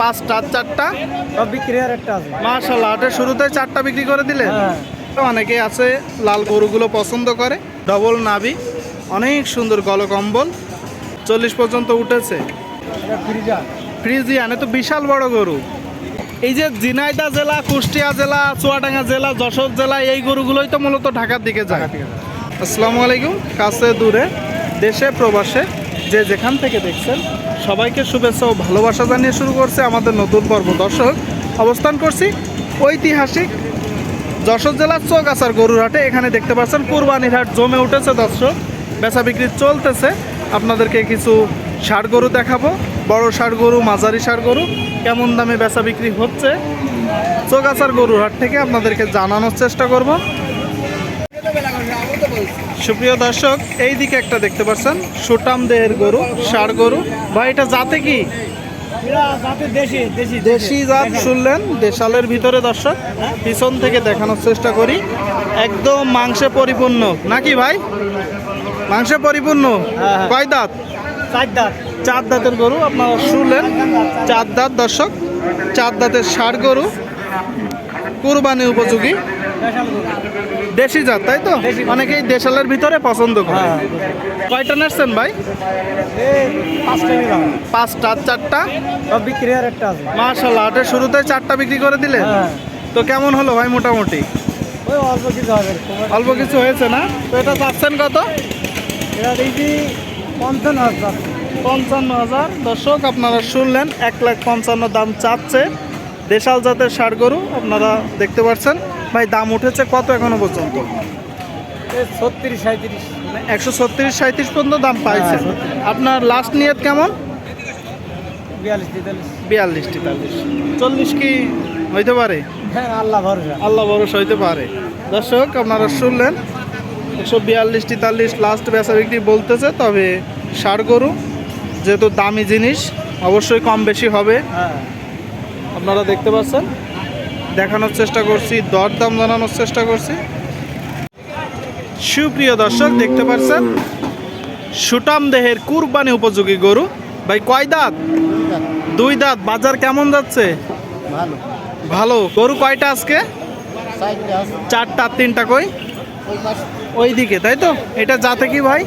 পাঁচটা চারটা? বিক্রি আর একটা আছে। মাশাল্লাহ হাটের শুরুতে চারটা বিক্রি করে দিলে? হ্যাঁ। অনেকেই আছে লাল গরুগুলো পছন্দ করে। ডবল নাভি অনেক সুন্দর গলকম্বল চল্লিশ পর্যন্ত উঠেছে। ফ্রিজিয়ান এ তো বিশাল বড় গরু। এই যে ঝিনাইদা জেলা কুষ্টিয়া জেলা চুয়াডাঙ্গা জেলা যশোর জেলা এই গরুগুলোই তো মূলত ঢাকার দিকে যায়। আসসালামু আলাইকুম কাছে দূরে দেশে প্রবাসে যে যেখান থেকে দেখছেন সবাইকে শুভেচ্ছা ও ভালোবাসা জানিয়ে শুরু করছে আমাদের নতুন পর্ব। দর্শক, অবস্থান করছি ঐতিহাসিক যশোর জেলার চৌগাছার গরুর হাটে এখানে দেখতে পাচ্ছেন কুরবানির হাট জমে উঠেছে, দর্শক। বেচা বিক্রি চলতেছে। আপনাদেরকে কিছু ষাড় গরু দেখাবো। বড় ষাড় গরু, মাঝারি ষাড় গরু, কেমন দামে বেচা বিক্রি হচ্ছে? চৌগাছার গরুর হাট থেকে আপনাদেরকে জানানোর চেষ্টা করব। সুপ্রিয় দর্শক এই দিকে একটা দেখতে পাচ্ছেন সুটাম দেহের গরু ষাড় গরু। বা এটা জাতে কি? দেশি দেশি দেশি। জাত শুনলেন দেশালের ভিতরে দর্শক পিছন থেকে দেখানোর চেষ্টা করি। একদম মাংসে পরিপূর্ণ নাকি ভাই? মাংসে পরিপূর্ণ? হ্যাঁ। কয় দাঁত? চার দাঁত। চার দাঁতের গরু আপনারা শুনলেন। চার দাঁত দর্শক চার দাঁতের ষাড় গরু। কুরবানি উপযোগী। দেশি জাত তাই তো? অনেকেই দেশালের ভিতরে পছন্দ করে। হ্যাঁ। কয়টা নাচছেন ভাই? পাঁচটা চারটা? সব বিক্রি আর একটা আছে। মাশাল্লাহ হাটের শুরুতে চারটা বিক্রি করে দিলে? হ্যাঁ। তো কেমন হলো ভাই মোটামুটি? অল্প কিছু হবে। অল্প কিছু হয়েছে না? তো এটা চাচ্ছেন কত? এরা দেখছি পঞ্চান্ন হাজার। পঞ্চান্ন হাজার। দর্শক আপনারা শুনলেন এক লাখ পঞ্চান্ন দাম চাচ্ছে দেশাল জাতের ষাড় গরু। আপনারা দেখতে পাচ্ছেন ভাই দাম উঠেছে কত এখনও পর্যন্ত? ছত্রিশ সাঁত্রিশ একশো ছত্রিশ সাঁত্রিশ পর্যন্ত দাম পাইছে। হ্যাঁ, আপনার লাস্ট নিয়ত কেমন? বিয়াল্লিশ তেতাল্লিশ। চল্লিশ কি হইতে পারে? হ্যাঁ আল্লাহ ভরসা। আল্লাহ ভরসা হইতে পারে। দর্শক আপনারা শুনলেন একশো বিয়াল্লিশ তেতাল্লিশ লাস্ট বেচা বিক্রি বলতেছে তবে সার গরু যেহেতু দামি জিনিস অবশ্যই কম বেশি হবে। হ্যাঁ। আপনারা দেখতে পাচ্ছেন দেখানোর চেষ্টা করছি দরদাম জানানোর চেষ্টা করছি। সুপ্রিয় দর্শক দেখতে পাচ্ছেন? সুটাম দেহের কুরবানি উপযোগী গরু। ভাই কয় দাঁত? দুই দাঁত। বাজার কেমন যাচ্ছে? ভালো। ভালো। গরু কয়টা আজকে? চারটা তিনটা কই? ওই ওই দিকে তাই তো? এটা যাতে কি ভাই?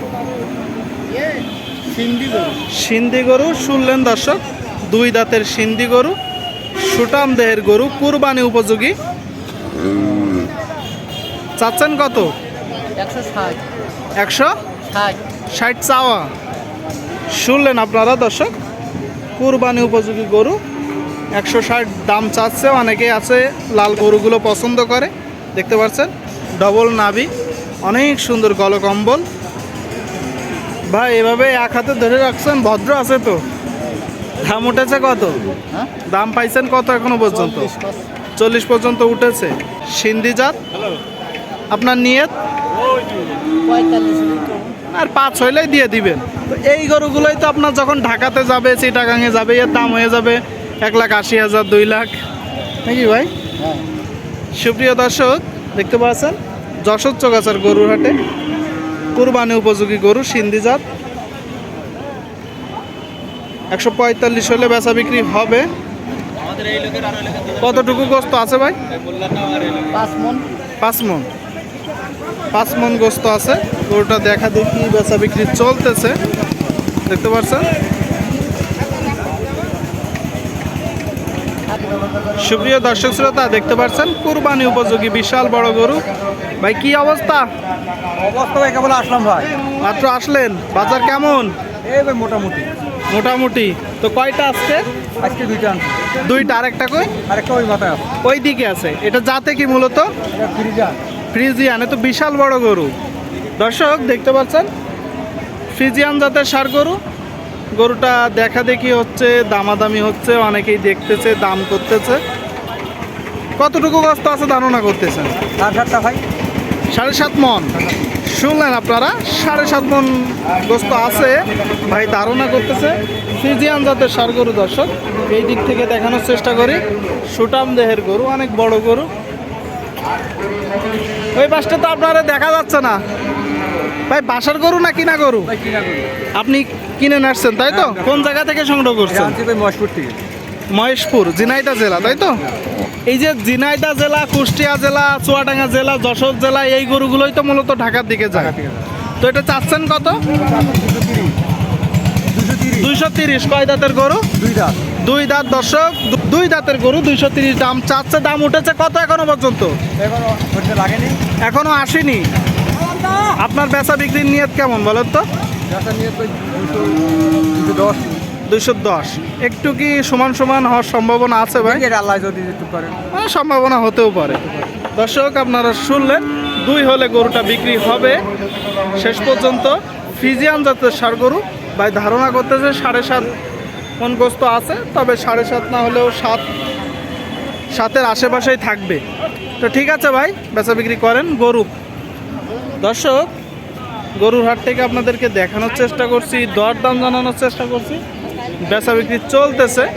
সিন্ধি গরু। সিন্ধি গরু শুনলেন দর্শক? দুই দাঁতের সিন্ধি গরু। সুটাম দেহের গরু কুরবানি উপযোগী? চাচ্ছেন কত? একশো ষাট। চাওয়া। শুনলেন আপনারা দর্শক? কুরবানি উপযোগী গরু। একশো ষাট দাম চাচ্ছে অনেকেই আছে লাল গরুগুলো পছন্দ করে। দেখতে পাচ্ছেন ডবল নাভি অনেক সুন্দর গলকম্বল। ভাই এভাবে এক হাতে ধরে রাখছেন ভদ্র আছে তো। দাম উঠেছে কত? হ্যাঁ? দাম পাইছেন কত এখনও পর্যন্ত? চল্লিশ পর্যন্ত উঠেছে। সিন্ধি জাত? আপনার নিয়ত? আর পাঁচ হইলেই দিয়ে দিবেন। তো এই গরুগুলোই তো আপনার যখন ঢাকাতে যাবে চিটাগাঙে যাবে এর দাম হয়ে যাবে এক লাখ আশি হাজার দুই লাখ। নাকি ভাই? হ্যাঁ। সুপ্রিয় দর্শক দেখতে পাচ্ছেন? যশোর চোগাছার গরুর হাটে কুরবানি উপযোগী গরু সিন্ধি জাত। একশো পঁয়তাল্লিশ হলে বেচা বিক্রি হবে। কতটুকু গোস্ত আছে ভাই? পাঁচ মন। পাঁচ মন গোস্ত আছে। গরুটা দেখা দেখি বেচা বিক্রি চলতেছে। দেখতে পাচ্ছেন সুপ্রিয় দর্শক শ্রোতা দেখতে পাচ্ছেন কুরবানি উপযোগী বিশাল বড় গরু। ভাই কি অবস্থা? অবস্থা ভাই কেবল আসলাম ভাই। মাত্র আসলেন? বাজার কেমন? এই ভাই মোটামুটি। মোটামুটি। তো কয়টা আজকে? আজকে দুইটা আনছি। দুইটা আরেকটা কই? আরেকটা ওই মাথায় আছে। ওই দিকে আছে। এটা যাতে কি মূলত? এটা ফ্রিজিয়ান। এ তো বিশাল বড় গরু। দর্শক দেখতে পাচ্ছেন? ফ্রিজিয়ান জাতের সার গরু। গরুটা দেখা দেখি হচ্ছে দামাদামি হচ্ছে অনেকেই দেখতেছে দাম করতেছে। কতটুকু কষ্ট আছে ধারণা করতেছেন? সাড়ে সাতটা ভাই। সাড়ে সাত মন। শুনলেন আপনারা? সাড়ে সাত মন গোস্ত আছে। ভাই ধারণা করতেছে ফ্রিজিয়ান জাতের সার গরু দর্শক। এই দিক থেকে দেখানোর চেষ্টা করি। সুটাম দেহের গরু অনেক বড় গরু। ওই বাসটা তো আপনারা দেখা যাচ্ছে না। ভাই বাসার গরু না কিনা গরু? আপনি কিনে নাসছেন তাই তো? কোন জায়গা থেকে সংগ্রহ করছেন? মহেশপুর থেকে। মহেশপুর ঝিনাইদা জেলা তাই তো? এই যে ঝিনাইদা জেলা কুষ্টিয়া জেলা চুয়াডাঙ্গা জেলা যশোর জেলা এই গরুগুলোই তো মূলত ঢাকার দিকে যায়। তো এটা চাচ্ছেন কত? দুইশো তিরিশ। কয় দাঁতের গরু? দুই দাঁত। দুই দাঁত দর্শক। দুই দাঁতের গরু দুইশো তিরিশ। দাম চাচ্ছে দাম উঠেছে কত এখনও পর্যন্ত? এখনও আসেনি। আপনার বেচা বিক্রির নিয়ত কেমন বলেন তো? দশ। দুইশো দশ। একটু কি সমান সমান হওয়ার সম্ভাবনা আছে ভাই? আল্লাহ যদি একটু হ্যাঁ, সম্ভাবনা হতেও পারে। দর্শক আপনারা শুনলেন দুই হলে গরুটা বিক্রি হবে। শেষ পর্যন্ত ফিজিয়ান জাতের সার গরু। ভাই ধারণা করতেছে সাড়ে সাত মন গোস্ত আছে তবে সাড়ে সাত না হলেও সাত সাতের আশেপাশেই থাকবে। তো ঠিক আছে ভাই বেচা বিক্রি করেন গরু। দর্শক গরুর হাট থেকে আপনাদেরকে দেখানোর চেষ্টা করছি দর দাম জানানোর চেষ্টা করছি। বেচা বিক্রি চলতেছে।